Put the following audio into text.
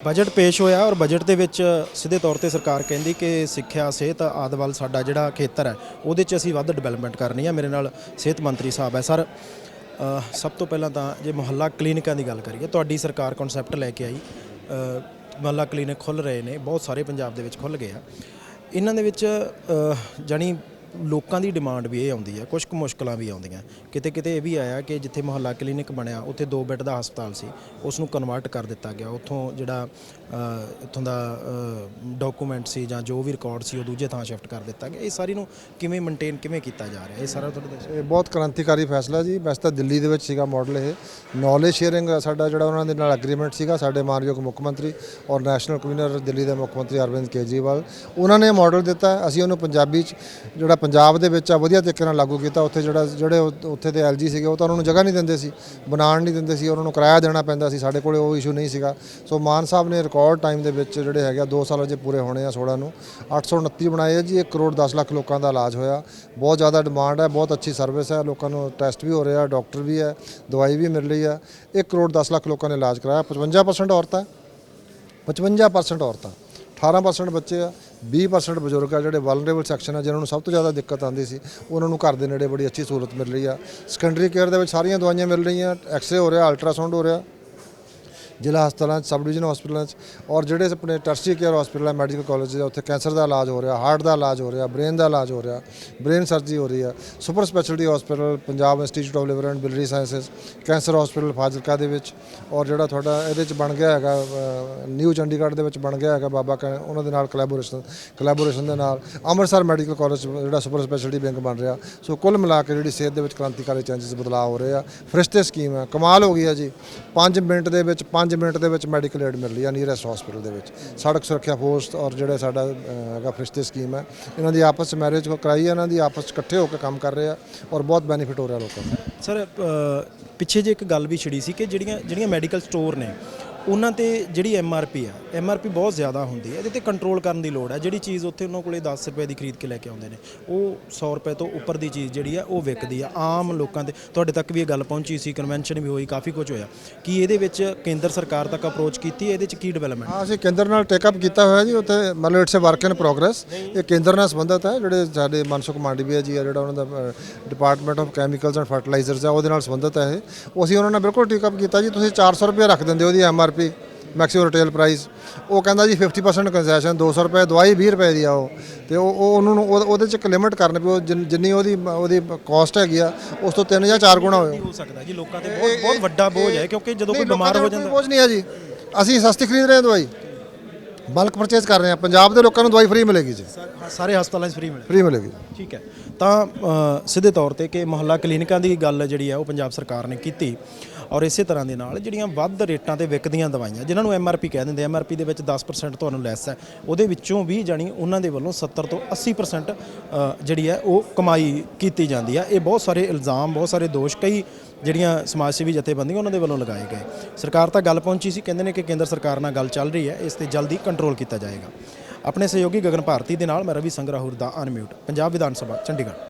Budget ਪੇਸ਼ ਹੋਇਆ ਔਰ ਬਜਟ ਦੇ ਵਿੱਚ ਸਿੱਧੇ ਤੌਰ ਤੇ ਸਰਕਾਰ ਕਹਿੰਦੀ ਕਿ ਸਿੱਖਿਆ ਸਿਹਤ ਆਦਿ ਵੱਲ ਸਾਡਾ ਜਿਹੜਾ ਖੇਤਰ ਹੈ ਉਹਦੇ 'ਚ ਅਸੀਂ ਵੱਧ ਡਿਵੈਲਪਮੈਂਟ ਕਰਨੀ ਹੈ। ਮੇਰੇ ਨਾਲ ਸਿਹਤ ਮੰਤਰੀ ਸਾਹਿਬ ਹੈ। ਸਰ ਸਭ ਤੋਂ ਪਹਿਲਾਂ ਤਾਂ ਜੇ ਮੁਹੱਲਾ ਕਲੀਨਿਕਾਂ ਦੀ ਗੱਲ ਕਰੀਏ ਤੁਹਾਡੀ ਸਰਕਾਰ ਕਨਸੈਪਟ ਲੈ ਕੇ ਆਈ। ਮੁਹੱਲਾ ਕਲੀਨਿਕ ਖੁੱਲ ਰਹੇ ਨੇ ਬਹੁਤ ਸਾਰੇ ਪੰਜਾਬ ਦੇ ਵਿੱਚ ਖੁੱਲ ਗਏ ਆ। ਇਹਨਾਂ ਦੇ ਵਿੱਚ ਅ, ਜਾਣੀ ਲੋਕਾਂ ਦੀ ਡਿਮਾਂਡ ਵੀ ਇਹ ਆਉਂਦੀ ਹੈ ਕੁਝ ਕੁ ਮੁਸ਼ਕਲਾਂ ਵੀ ਆਉਂਦੀਆਂ। ਕਿਤੇ ਕਿਤੇ ਇਹ ਵੀ ਆਇਆ ਕਿ ਜਿੱਥੇ ਮੁਹੱਲਾ ਕਲੀਨਿਕ ਬਣਿਆ ਉੱਥੇ ਦੋ ਬੈੱਡ ਦਾ ਹਸਪਤਾਲ ਸੀ। ਉਸ ਨੂੰ ਕਨਵਰਟ ਕਰ ਦਿੱਤਾ ਗਿਆ। ਉੱਥੋਂ ਜਿਹੜਾ ਅ, ਇੱਥੋਂ ਦਾ ਡਾਕੂਮੈਂਟ ਸੀ ਜਾਂ ਜੋ ਵੀ ਰਿਕਾਰਡ ਸੀ ਉਹ ਦੂਜੇ ਥਾਂ ਸ਼ਿਫਟ ਕਰ ਦਿੱਤਾ ਗਿਆ। ਇਹ ਸਾਰੀ ਨੂੰ ਕਿਵੇਂ ਮੇਨਟੇਨ ਕਿਵੇਂ ਕੀਤਾ ਜਾ ਰਿਹਾ? ਇਹ ਸਾਰਾ ਤੁਹਾਡੇ ਦੱਸੋ। ਇਹ ਬਹੁਤ ਕ੍ਰਾਂਤੀਕਾਰੀ ਫੈਸਲਾ ਜੀ। ਵੈਸੇ ਤਾਂ ਦਿੱਲੀ ਦੇ ਵਿੱਚ ਸੀਗਾ ਮਾਡਲ ਇਹ। ਨੌਲੇਜ ਸ਼ੇਅਰਿੰਗ ਸਾਡਾ ਜਿਹੜਾ ਉਹਨਾਂ ਦੇ ਨਾਲ ਐਗਰੀਮੈਂਟ ਸੀਗਾ ਸਾਡੇ ਮਾਨਯੋਗ ਮੁੱਖ ਮੰਤਰੀ ਔਰ ਨੈਸ਼ਨਲ ਕਨਵੀਨਰ ਦਿੱਲੀ ਦੇ ਮੁੱਖ ਮੰਤਰੀ ਅਰਵਿੰਦ ਕੇਜਰੀਵਾਲ। ਉਹਨਾਂ ਨੇ ਮਾਡਲ ਦਿੱਤਾ। ਅਸੀਂ ਉਹਨੂੰ ਪੰਜਾਬੀ ਚ ਜਿਹੜਾ ਪੰਜਾਬ ਦੇ ਵਿੱਚ ਆ, ਵਧੀਆ ਤਰੀਕੇ ਨਾਲ ਲਾਗੂ ਕੀਤਾ। ਉੱਥੇ ਜਿਹੜਾ ਜਿਹੜੇ ਉੱਥੇ ਦੇ ਐਲਜੀ ਸੀਗੇ, ਉਹ ਤਾਂ ਉਹਨਾਂ ਨੂੰ ਜਗ੍ਹਾ ਨਹੀਂ ਦਿੰਦੇ ਸੀ, ਬਣਾਉਣ ਨਹੀਂ ਦਿੰਦੇ ਸੀ, ਉਹਨਾਂ ਨੂੰ ਕਿਰਾਇਆ ਦੇਣਾ ਪੈਂਦਾ ਸੀ। ਸਾਡੇ ਕੋਲੇ ਉਹ ਇਸ਼ੂ ਨਹੀਂ ਸੀਗਾ। ਸੋ ਮਾਨ ਸਾਹਿਬ ਨੇ ਰਿਕਾਰਡ ਟਾਈਮ ਦੇ ਵਿੱਚ ਜਿਹੜੇ ਹੈਗੇ 2 ਸਾਲ ਅਜੇ ਪੂਰੇ ਹੋਣੇ ਆ 16 ਨੂੰ। 829 ਬਣਾਏ ਆ ਜੀ 1 ਕਰੋੜ 10 ਲੱਖ ਲੋਕਾਂ ਦਾ ਇਲਾਜ ਹੋਇਆ। ਬਹੁਤ ਜ਼ਿਆਦਾ ਡਿਮਾਂਡ ਹੈ, ਬਹੁਤ ਅੱਛੀ ਸਰਵਿਸ ਹੈ। ਲੋਕਾਂ ਨੂੰ ਟੈਸਟ ਵੀ ਹੋ ਰਿਹਾ ਡਾਕਟਰ ਵੀ ਹੈ, ਦਵਾਈ ਵੀ ਮਿਲ ਰਹੀ ਹੈ। 1 ਕਰੋੜ 10 ਲੱਖ ਲੋਕਾਂ ਨੇ ਇਲਾਜ ਕਰਾਇਆ। 55% ਔਰਤਾਂ 55% ਔਰਤਾਂ। 18% ਬੱਚੇ ਆ। 20% ਬਜ਼ੁਰਗ ਆ ਜਿਹੜੇ ਵਲਨਰੇਬਲ ਸੈਕਸ਼ਨ ਆ, ਜਿਨ੍ਹਾਂ ਨੂੰ ਸਭ ਤੋਂ ਜ਼ਿਆਦਾ ਦਿੱਕਤ ਆਉਂਦੀ ਸੀ, ਉਹਨਾਂ ਨੂੰ ਘਰ ਦੇ ਨੇੜੇ ਬੜੀ ਅੱਛੀ ਸਹੂਲਤ ਮਿਲ ਰਹੀ ਆ। ਸੈਕੰਡਰੀ ਕੇਅਰ ਦੇ ਵਿੱਚ ਸਾਰੀਆਂ ਦਵਾਈਆਂ ਮਿਲ ਰਹੀਆਂ ਐਕਸ-ਰੇ ਹੋ ਰਿਹਾ ਅਲਟਰਾਸਾਊਂਡ ਹੋ ਰਿਹਾ। ਜ਼ਿਲ੍ਹਾ ਹਸਪਤਾਲਾਂ 'ਚ ਸਬ ਡਿਵੀਜ਼ਨ ਹਸਪਤਾਲਾਂ 'ਚ ਔਰ ਜਿਹੜੇ ਆਪਣੇ ਟਰਸਰੀ ਕੇਅਰ ਹਸਪਤਾਲ ਹੈ ਮੈਡੀਕਲ ਕਾਲਜ ਹੈ ਉੱਥੇ ਕੈਂਸਰ ਦਾ ਇਲਾਜ ਹੋ ਰਿਹਾ ਹਾਰਟ ਦਾ ਇਲਾਜ ਹੋ ਰਿਹਾ ਬ੍ਰੇਨ ਦਾ ਇਲਾਜ ਹੋ ਰਿਹਾ ਬ੍ਰੇਨ ਸਰਜਰੀ ਹੋ ਰਹੀ ਹੈ। ਸੁਪਰ ਸਪੈਸ਼ਲਿਟੀ ਹਸਪਤਾਲ Punjab institute of liver and biliary sciences cancer ਹਸਪਤਾਲ ਫਾਜ਼ਿਲਕਾ ਦੇ ਵਿੱਚ ਔਰ ਜਿਹੜਾ ਤੁਹਾਡਾ ਇਹਦੇ 'ਚ ਬਣ ਗਿਆ ਹੈਗਾ ਨਿਊ ਚੰਡੀਗੜ੍ਹ ਦੇ ਵਿੱਚ ਬਣ ਗਿਆ ਹੈਗਾ ਬਾਬਾ ਕਾ, ਉਹਨਾਂ ਦੇ ਨਾਲ ਕੋਲੈਬੋਰੇਸ਼ਨ ਕੋਲੈਬੋਰੇਸ਼ਨ ਦੇ ਨਾਲ ਅੰਮ੍ਰਿਤਸਰ ਮੈਡੀਕਲ ਕਾਲਜ ਜਿਹੜਾ ਸੁਪਰ ਸਪੈਸ਼ਲਿਟੀ ਬੈਂਕ ਬਣ ਰਿਹਾ। ਸੋ ਕੁੱਲ ਮਿਲਾ ਕੇ ਜਿਹੜੀ ਸਿਹਤ ਦੇ ਵਿੱਚ ਕ੍ਰਾਂਤੀਕਾਰੀ ਚੇਂਜਸ ਬਦਲਾਅ ਹੋ ਰਹੇ ਆ। ਫਰਿਸ਼ਤੇ ਸਕੀਮ ਹੈ, ਕਮਾਲ ਹੋ ਗਈ ਹੈ ਜੀ। 5 ਮਿੰਟ ਦੇ ਵਿੱਚ 5 ਮਿੰਟ ਦੇ ਵਿੱਚ ਮੈਡੀਕਲ ਏਡ ਮਿਲ ਰਹੀ ਹੈ ਨੀਅਰੈਸਟ ਹਸਪੀਟਲ ਦੇ ਵਿੱਚ। ਸੜਕ ਸੁਰੱਖਿਆ ਫੋਰਸ ਔਰ ਜਿਹੜੇ ਸਾਡਾ ਹੈਗਾ ਫਰਿਸ਼ਤੇ ਸਕੀਮ ਹੈ, ਇਹਨਾਂ ਦੀ ਆਪਸ ਵਿੱਚ ਮੈਰਿਜ ਕਰਾਈ ਹੈ ਇਹਨਾਂ ਦੀ ਆਪਸ 'ਚ ਇਕੱਠੇ ਹੋ ਕੇ ਕੰਮ ਕਰ ਰਹੇ ਆ ਔਰ ਬਹੁਤ ਬੈਨੀਫਿਟ ਹੋ ਰਿਹਾ ਲੋਕਾਂ ਨੂੰ। ਸਰ ਪਿੱਛੇ ਜੇ ਇੱਕ ਗੱਲ ਵੀ ਛਿੜੀ ਸੀ ਕਿ ਜਿਹੜੀਆਂ ਜਿਹੜੀਆਂ ਮੈਡੀਕਲ ਸਟੋਰ ਨੇ ਉਹਨਾਂ ਤੇ ਜਿਹੜੀ ਐਮ ਆਰ ਪੀ ਆ ਐਮ ਆਰ ਪੀ ਬਹੁਤ ਜ਼ਿਆਦਾ ਹੁੰਦੀ ਹੈ, ਇਹਦੇ ਤੇ ਕੰਟਰੋਲ ਕਰਨ ਦੀ ਲੋੜ ਹੈ। ਜਿਹੜੀ ਚੀਜ਼ ਉੱਥੇ ਉਹਨਾਂ ਕੋਲੇ 10 ਰੁਪਏ ਦੀ ਖਰੀਦ ਕੇ ਲੈ ਕੇ ਆਉਂਦੇ ਨੇ, ਉਹ 100 ਰੁਪਏ ਤੋਂ ਉੱਪਰ ਦੀ ਚੀਜ਼ ਜਿਹੜੀ ਆ, ਉਹ ਵਿਕਦੀ ਆ। ਆਮ ਲੋਕਾਂ ਦੇ, ਤੁਹਾਡੇ ਤੱਕ ਵੀ ਇਹ ਗੱਲ ਪਹੁੰਚੀ, ਸੀ ਕਨਵੈਨਸ਼ਨ ਵੀ ਹੋਈ, ਕਾਫੀ ਕੁਝ ਹੋਇਆ। ਕਿ ਇਹਦੇ ਵਿੱਚ ਕੇਂਦਰ ਸਰਕਾਰ ਤੱਕ ਅਪਰੋਚ ਕੀਤੀ ਇਹਦੇ ਚ ਕੀ ਡਿਵੈਲਪਮੈਂਟ ਹਾਂ, ਅਸੀਂ ਕੇਂਦਰ ਨਾਲ ਟੇਕ ਅਪ ਕੀਤਾ ਹੋਇਆ ਜੀ, ਉੱਥੇ ਮਤਲਬ it's a work in progress ਇਹ ਕੇਂਦਰ ਨਾਲ ਸੰਬੰਧਿਤ ਹੈ, ਜਿਹੜੇ ਸਾਡੇ ਮਨਸੁਖ ਮਾਂਡਵੀਆ ਜੀ ਆ, ਜਿਹੜਾ ਉਹਨਾਂ ਦਾ department of chemicals and fertilisers ਆ, ਉਹਦੇ ਨਾਲ ਸੰਬੰਧਿਤ ਹੈ ਇਹ। ਉਹ ਅਸੀਂ ਉਹਨਾਂ ਨਾਲ ਬਿਲਕੁਲ ਟੇਕ ਅਪ ਕੀਤਾ ਜੀ, ਤੁਸੀਂ 400 ਰੁਪਏ ਰੱਖ ਦਿੰਦੇ ਹੋ ਉਹਦੀ M R P maximum retail price ਉਹ ਕਹਿੰਦਾ ਜੀ 50% ਕੰਸੈਸ਼ਨ 200 ਰੁਪਏ ਦਵਾਈ 20 ਰੁਪਏ ਦੀ ਆ ਉਹ। ਤੇ ਉਹ ਉਹ ਉਹਨੂੰ ਨੂੰ ਉਹ- ਉਹਦੇ ਚ ਇੱਕ ਲਿਮਿਟ ਕਰਨ ਵੀ ਉਹ ਜਿੰਨ- ਜਿੰਨੀ ਉਹਦੀ ਉਹਦੀ ਕਾਸਟ ਹੈਗੀ ਆ ਉਸ ਤੋਂ 3 ਜਾਂ 4 ਗੁਣਾ ਹੋਵੇ। ਹੋ ਸਕਦਾ ਜੀ ਲੋਕਾਂ ਤੇ ਬਹੁਤ ਬਹੁਤ ਵੱਡਾ ਬੋਝ ਹੈ ਕਿਉਂਕਿ ਜਦੋਂ ਕੋਈ ਬਿਮਾਰ ਹੋ ਜਾਂਦਾ ਕੁਝ ਨਹੀਂ ਹੈ ਜੀ। ਅਸੀਂ ਸਸਤੀ ਖਰੀਦ ਰਹੇ ਹਾਂ ਦਵਾਈ। ਬਲਕ ਪਰਚੇਸ ਕਰ ਰਹੇ ਹਾਂ। ਪੰਜਾਬ ਦੇ ਲੋਕਾਂ ਨੂੰ ਦਵਾਈ ਫ੍ਰੀ ਮਿਲੇਗੀ ਜੀ। ਸਾਰੇ ਹਸਪਤਾਲਾਂ 'ਚ ਫ੍ਰੀ ਮਿਲੇ ਫ੍ਰੀ ਮਿਲੇਗੀ ਠੀਕ ਹੈ। ਤਾਂ ਅ, ਸਿੱਧੇ ਤੌਰ ਤੇ ਕਿ ਮੁਹੱਲਾ ਕਲੀਨਿਕਾਂ ਦੀ ਗੱਲ ਜਿਹੜੀ ਹੈ ਉਹ ਪੰਜਾਬ ਸਰਕਾਰ ਨੇ ਕੀਤੀ। ਔਰ ਇਸੇ ਤਰ੍ਹਾਂ ਦੇ ਨਾਲ ਜਿਹੜੀਆਂ ਵੱਧ ਰੇਟਾਂ ਤੇ ਵਿਕਦੀਆਂ ਦਵਾਈਆਂ ਜਿਨ੍ਹਾਂ ਨੂੰ ਐਮਆਰਪੀ ਕਹਿ ਦਿੰਦੇ ਐਮਆਰਪੀ ਦੇ ਵਿੱਚ 10% ਤੁਹਾਨੂੰ ਲੈਸ ਹੈ। ਉਹਦੇ ਵਿੱਚੋਂ ਵੀ ਜਾਣੀ ਉਹਨਾਂ ਦੇ ਵੱਲੋਂ 70 ਤੋਂ 80% ਅ, ਜਿਹੜੀ ਹੈ ਉਹ ਕਮਾਈ ਕੀਤੀ ਜਾਂਦੀ ਹੈ ਇਹ ਬਹੁਤ ਸਾਰੇ ਇਲਜ਼ਾਮ ਬਹੁਤ ਸਾਰੇ ਦੋਸ਼ ਕਈ ਜਿਹੜੀਆਂ ਸਮਾਜ ਸੇਵੀ ਜਥੇਬੰਦੀਆਂ ਉਹਨਾਂ ਦੇ ਵੱਲੋਂ ਲਗਾਏ ਗਏ। ਸਰਕਾਰ ਤਾਂ ਗੱਲ ਪਹੁੰਚੀ ਸੀ, ਕਹਿੰਦੇ ਨੇ ਕਿ ਕੇਂਦਰ ਸਰਕਾਰ ਨਾਲ ਗੱਲ ਚੱਲ ਰਹੀ ਹੈ, ਇਸ ਤੇ ਜਲਦੀ ਕੰਟਰੋਲ ਕੀਤਾ ਜਾਏਗਾ। ਆਪਣੇ ਸਹਿਯੋਗੀ ਗਗਨ ਭਾਰਤੀ ਦੇ ਨਾਲ ਮੈਂ ਰਵੀ ਸੰਗਰਾਹੁਰ ਦਾ ਅਨਮਿਊਟ ਪੰਜਾਬ ਵਿਧਾਨ ਸਭਾ, ਚੰਡੀਗੜ੍ਹ।